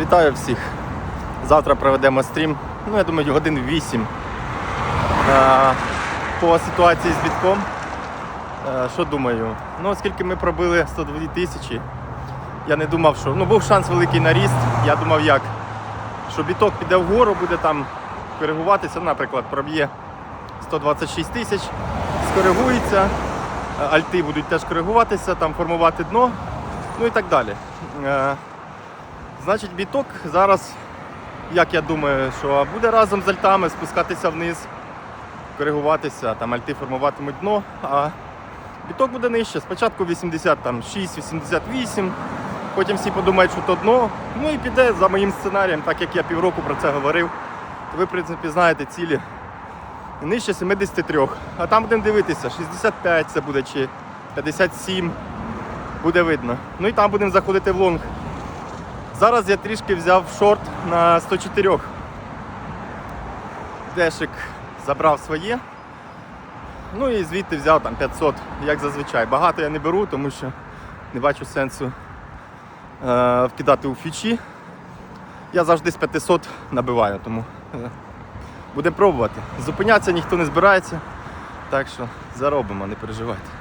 Вітаю всіх. Завтра проведемо стрім. Ну, я думаю, годин 8 е, по ситуації з бітком. Е, Що думаю? Ну, оскільки ми пробили 102 тисячі, я не думав, що. Ну, був шанс великий на ріст. Я думав, як? Що біток піде вгору, буде там коригуватися, наприклад, проб'є 126 тисяч, скоригується, е, альти будуть теж коригуватися, там формувати дно, ну і так далі. Значить, біток зараз, як я думаю, що буде разом з альтами спускатися вниз, коригуватися, там альти формуватимуть дно, а біток буде нижче. Спочатку 86-88, потім всі подумають, що то дно. Ну і піде за моїм сценарієм, так як я півроку про це говорив. То ви, в принципі, знаєте цілі. Нижче 73. А там будемо дивитися, 65 це буде чи 57. Буде видно. Ну і там будемо заходити в лонг. Зараз я трішки взяв шорт на 104. Дешик забрав своє. Ну і звідти взяв там 500, як зазвичай. Багато я не беру, тому що не бачу сенсу е, вкидати у фічі. Я завжди з 500 набиваю, тому е, будемо пробувати. Зупинятися ніхто не збирається. Так що заробимо, не переживайте.